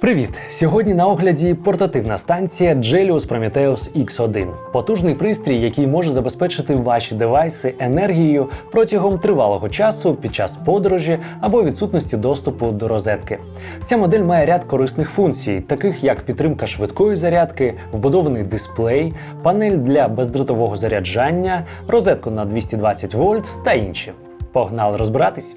Привіт! Сьогодні на огляді портативна станція Gelius Prometheus X1. Потужний пристрій, який може забезпечити ваші девайси енергією протягом тривалого часу під час подорожі або відсутності доступу до розетки. Ця модель має ряд корисних функцій, таких як підтримка швидкої зарядки, вбудований дисплей, панель для бездротового заряджання, розетку на 220 вольт та інші. Погнали розбиратись!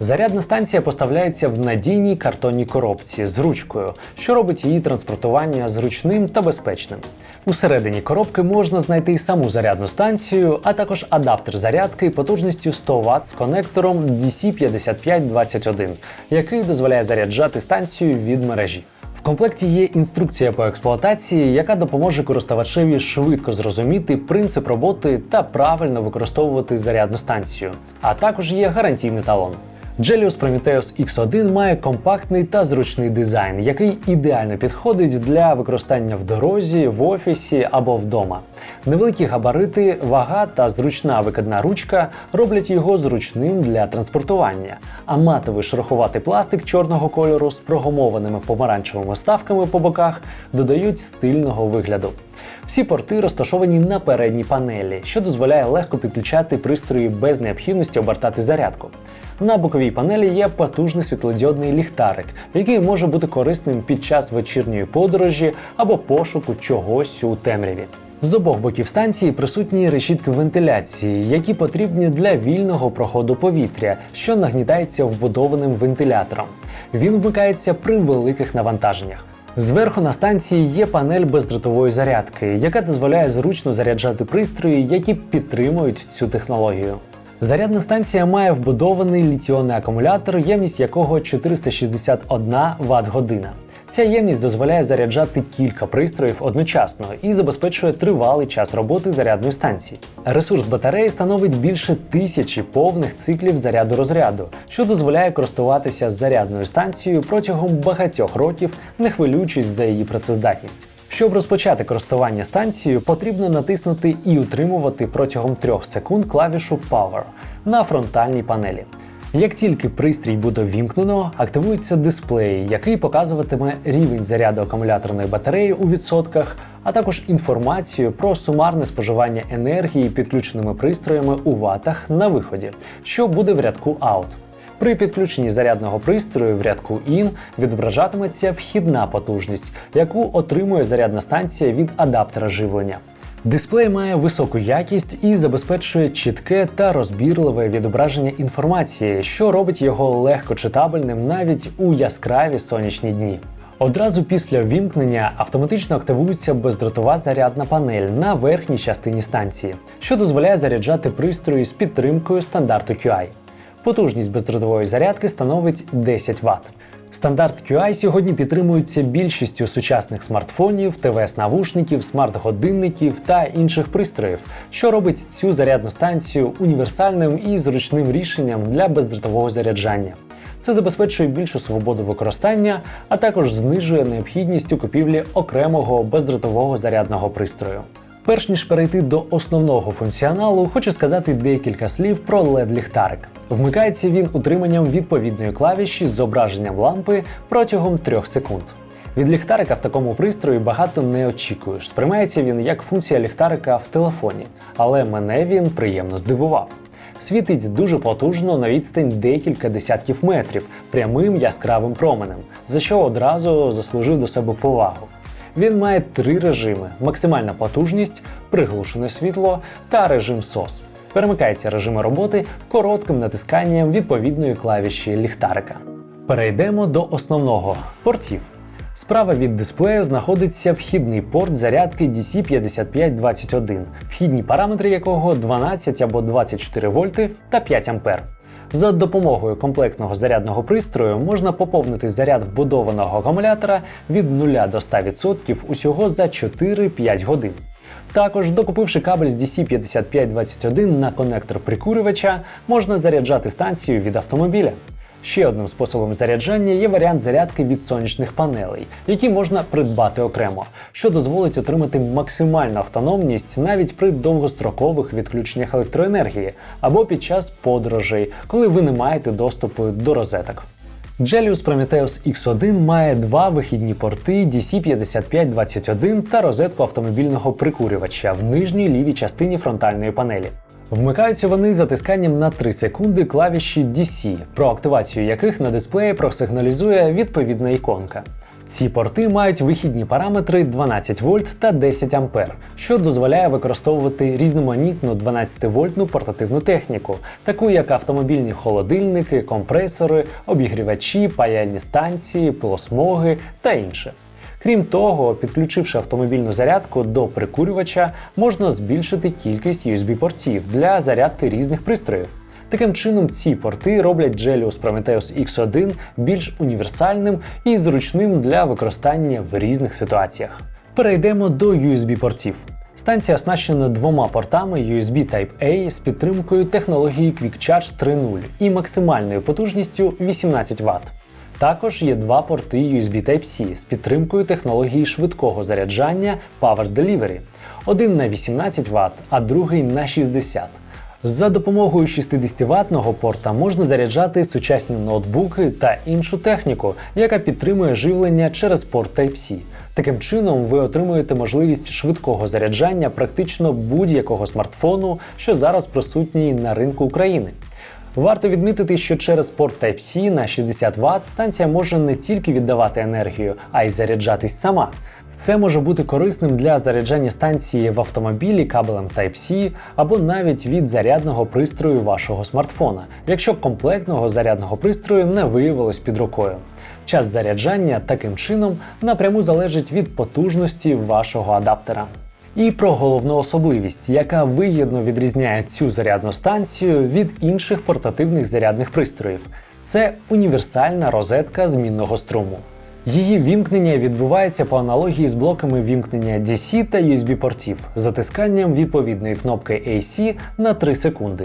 Зарядна станція поставляється в надійній картонній коробці з ручкою, що робить її транспортування зручним та безпечним. Усередині коробки можна знайти і саму зарядну станцію, а також адаптер зарядки потужністю 100 Вт з конектором DC5521, який дозволяє заряджати станцію від мережі. В комплекті є інструкція по експлуатації, яка допоможе користувачеві швидко зрозуміти принцип роботи та правильно використовувати зарядну станцію. А також є гарантійний талон. Gelius Prometheus X1 має компактний та зручний дизайн, який ідеально підходить для використання в дорозі, в офісі або вдома. Невеликі габарити, вага та зручна викидна ручка роблять його зручним для транспортування, а матовий шероховатий пластик чорного кольору з прогумованими помаранчевими вставками по боках додають стильного вигляду. Всі порти розташовані на передній панелі, що дозволяє легко підключати пристрої без необхідності обертати зарядку. На боковій панелі є потужний світлодіодний ліхтарик, який може бути корисним під час вечірньої подорожі або пошуку чогось у темряві. З обох боків станції присутні решітки вентиляції, які потрібні для вільного проходу повітря, що нагнітається вбудованим вентилятором. Він вмикається при великих навантаженнях. Зверху на станції є панель бездротової зарядки, яка дозволяє зручно заряджати пристрої, які підтримують цю технологію. Зарядна станція має вбудований літіонний акумулятор, ємність якого 461 Вт година. Ця ємність дозволяє заряджати кілька пристроїв одночасно і забезпечує тривалий час роботи зарядної станції. Ресурс батареї становить більше тисячі повних циклів заряду розряду, що дозволяє користуватися зарядною станцією протягом багатьох років, не хвилюючись за її працездатність. Щоб розпочати користування станцією, потрібно натиснути і утримувати протягом 3 секунд клавішу Power на фронтальній панелі. Як тільки пристрій буде ввімкнено, активується дисплей, який показуватиме рівень заряду акумуляторної батареї у відсотках, а також інформацію про сумарне споживання енергії підключеними пристроями у ватах на виході, що буде в рядку Out. При підключенні зарядного пристрою в рядку IN відображатиметься вхідна потужність, яку отримує зарядна станція від адаптера живлення. Дисплей має високу якість і забезпечує чітке та розбірливе відображення інформації, що робить його легко читабельним навіть у яскраві сонячні дні. Одразу після ввімкнення автоматично активується бездротова зарядна панель на верхній частині станції, що дозволяє заряджати пристрої з підтримкою стандарту QI. Потужність бездротової зарядки становить 10 Вт. Стандарт QI сьогодні підтримується більшістю сучасних смартфонів, ТВС-навушників, смарт-годинників та інших пристроїв, що робить цю зарядну станцію універсальним і зручним рішенням для бездротового заряджання. Це забезпечує більшу свободу використання, а також знижує необхідність у купівлі окремого бездротового зарядного пристрою. Перш ніж перейти до основного функціоналу, хочу сказати декілька слів про LED-ліхтарик. Вмикається він утриманням відповідної клавіші з зображенням лампи протягом 3 секунд. Від ліхтарика в такому пристрої багато не очікуєш. Сприймається він як функція ліхтарика в телефоні, але мене він приємно здивував. Світить дуже потужно на відстань декілька десятків метрів прямим яскравим променем, за що одразу заслужив до себе повагу. Він має три режими: максимальна потужність, приглушене світло та режим SOS. Перемикаються режими роботи коротким натисканням відповідної клавіші ліхтарика. Перейдемо до основного портів. Справа від дисплею знаходиться вхідний порт зарядки DC5521, вхідні параметри якого 12 або 24 вольти та 5 ампер. За допомогою комплектного зарядного пристрою можна поповнити заряд вбудованого акумулятора від 0 до 100% усього за 4-5 годин. Також, докупивши кабель з DC5521 на конектор прикурювача, можна заряджати станцію від автомобіля. Ще одним способом заряджання є варіант зарядки від сонячних панелей, які можна придбати окремо, що дозволить отримати максимальну автономність навіть при довгострокових відключеннях електроенергії або під час подорожей, коли ви не маєте доступу до розеток. Gelius Prometheus X1 має два вихідні порти DC5521 та розетку автомобільного прикурювача в нижній лівій частині фронтальної панелі. Вмикаються вони затисканням на 3 секунди клавіші DC, про активацію яких на дисплеї просигналізує відповідна іконка. Ці порти мають вихідні параметри 12 вольт та 10 ампер, що дозволяє використовувати різноманітну 12-вольтну портативну техніку, таку як автомобільні холодильники, компресори, обігрівачі, паяльні станції, пилосмоги та інше. Крім того, підключивши автомобільну зарядку до прикурювача, можна збільшити кількість USB-портів для зарядки різних пристроїв. Таким чином, ці порти роблять Gelius Prometheus X1 більш універсальним і зручним для використання в різних ситуаціях. Перейдемо до USB-портів. Станція оснащена двома портами USB Type-A з підтримкою технології Quick Charge 3.0 і максимальною потужністю 18 Вт. Також є два порти USB Type-C з підтримкою технології швидкого заряджання Power Delivery. Один на 18 Вт, а другий на 60 За допомогою 60-ваттного порта можна заряджати сучасні ноутбуки та іншу техніку, яка підтримує живлення через порт Type-C. Таким чином, ви отримуєте можливість швидкого заряджання практично будь-якого смартфону, що зараз присутній на ринку України. Варто відмітити, що через порт Type-C на 60 Вт станція може не тільки віддавати енергію, а й заряджатись сама. Це може бути корисним для заряджання станції в автомобілі кабелем Type-C або навіть від зарядного пристрою вашого смартфона, якщо комплектного зарядного пристрою не виявилось під рукою. Час заряджання таким чином напряму залежить від потужності вашого адаптера. І про головну особливість, яка вигідно відрізняє цю зарядну станцію від інших портативних зарядних пристроїв, це універсальна розетка змінного струму. Її вімкнення відбувається по аналогії з блоками вімкнення DC та USB-портів затисканням відповідної кнопки AC на 3 секунди.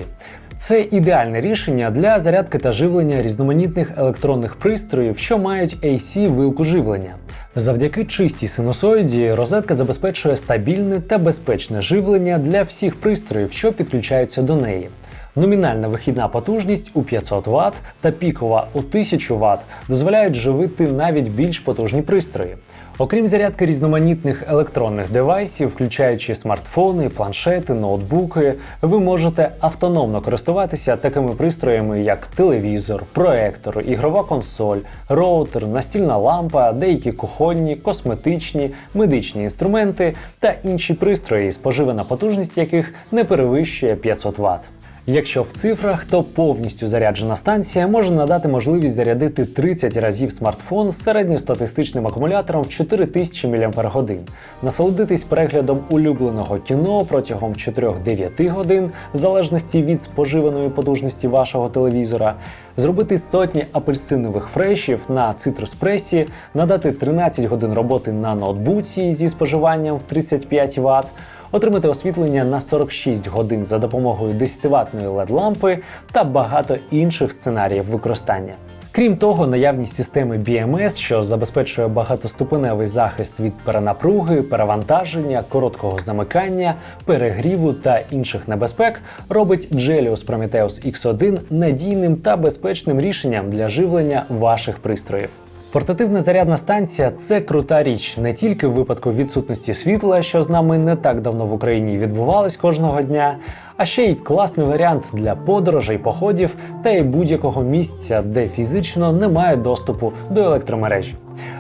Це ідеальне рішення для зарядки та живлення різноманітних електронних пристроїв, що мають AC вилку живлення. Завдяки чистій синусоїді розетка забезпечує стабільне та безпечне живлення для всіх пристроїв, що підключаються до неї. Номінальна вихідна потужність у 500 Вт та пікова у 1000 Вт дозволяють живити навіть більш потужні пристрої. Окрім зарядки різноманітних електронних девайсів, включаючи смартфони, планшети, ноутбуки, ви можете автономно користуватися такими пристроями, як телевізор, проектор, ігрова консоль, роутер, настільна лампа, деякі кухонні, косметичні, медичні інструменти та інші пристрої, споживана потужність яких не перевищує 500 Вт. Якщо в цифрах, то повністю заряджена станція може надати можливість зарядити 30 разів смартфон з середньостатистичним акумулятором в 4000 мАч, насолодитись переглядом улюбленого кіно протягом 4-9 годин, в залежності від споживаної потужності вашого телевізора, зробити сотні апельсинових фрешів на цитрус-пресі, надати 13 годин роботи на ноутбуці зі споживанням в 35 Вт, отримати освітлення на 46 годин за допомогою 10-ватної LED-лампи та багато інших сценаріїв використання. Крім того, наявність системи BMS, що забезпечує багатоступеневий захист від перенапруги, перевантаження, короткого замикання, перегріву та інших небезпек, робить Gelius Prometheus X1 надійним та безпечним рішенням для живлення ваших пристроїв. Портативна зарядна станція це крута річ не тільки в випадку відсутності світла, що з нами не так давно в Україні відбувалось кожного дня, а ще й класний варіант для подорожей, походів та й будь-якого місця, де фізично немає доступу до електромережі.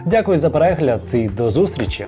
Дякую за перегляд і до зустрічі!